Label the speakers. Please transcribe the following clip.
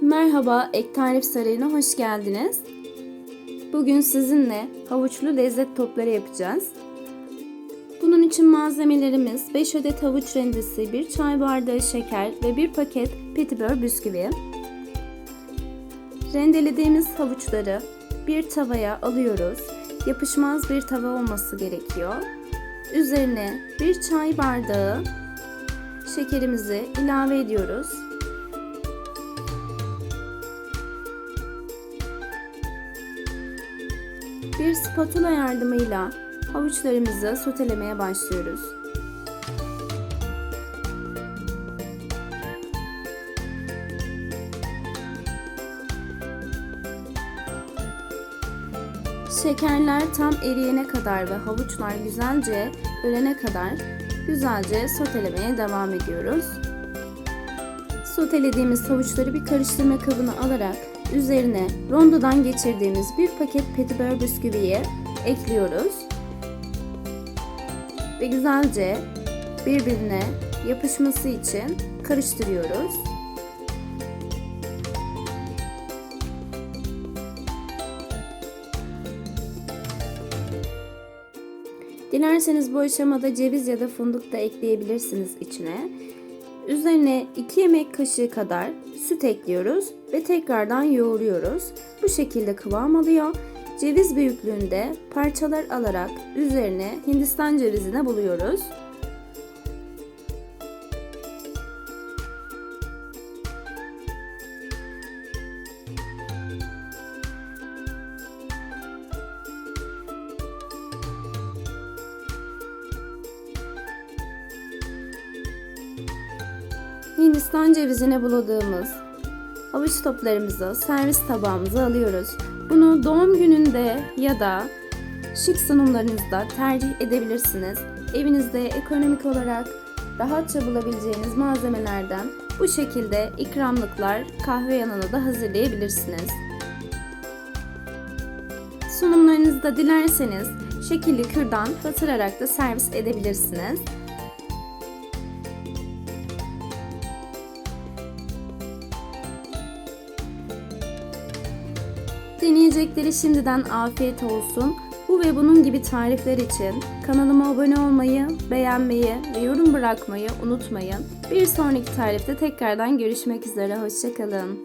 Speaker 1: Merhaba, Ek Tarif Sarayı'na hoş geldiniz. Bugün sizinle havuçlu lezzet topları yapacağız. Bunun için malzemelerimiz 5 adet havuç rendesi, 1 çay bardağı şeker ve 1 paket petibör bisküvi. Rendelediğimiz havuçları bir tavaya alıyoruz. Yapışmaz bir tava olması gerekiyor. Üzerine 1 çay bardağı şekerimizi ilave ediyoruz. Bir spatula yardımıyla havuçlarımızı sotelemeye başlıyoruz. Şekerler tam eriyene kadar ve havuçlar güzelce ölene kadar güzelce sotelemeye devam ediyoruz. Sotelediğimiz havuçları bir karıştırma kabına alarak üzerine rondodan geçirdiğimiz bir paket petibör bisküviyi ekliyoruz. Ve güzelce birbirine yapışması için karıştırıyoruz. Dilerseniz bu aşamada ceviz ya da fındık da ekleyebilirsiniz içine. Üzerine 2 yemek kaşığı kadar süt ekliyoruz ve tekrardan yoğuruyoruz. Bu şekilde kıvam alıyor. Ceviz büyüklüğünde parçalar alarak üzerine Hindistan cevizine buluyoruz. Hindistan cevizine buladığımız havuç toplarımızı servis tabağımıza alıyoruz. Bunu doğum gününde ya da şık sunumlarınızda tercih edebilirsiniz. Evinizde ekonomik olarak rahatça bulabileceğiniz malzemelerden bu şekilde ikramlıklar kahve yanına da hazırlayabilirsiniz. Sunumlarınızda dilerseniz şekilli kürdan batırarak da servis edebilirsiniz. Deneyecekleri şimdiden afiyet olsun. Bu ve bunun gibi tarifler için kanalıma abone olmayı, beğenmeyi ve yorum bırakmayı unutmayın. Bir sonraki tarifte tekrardan görüşmek üzere. Hoşçakalın.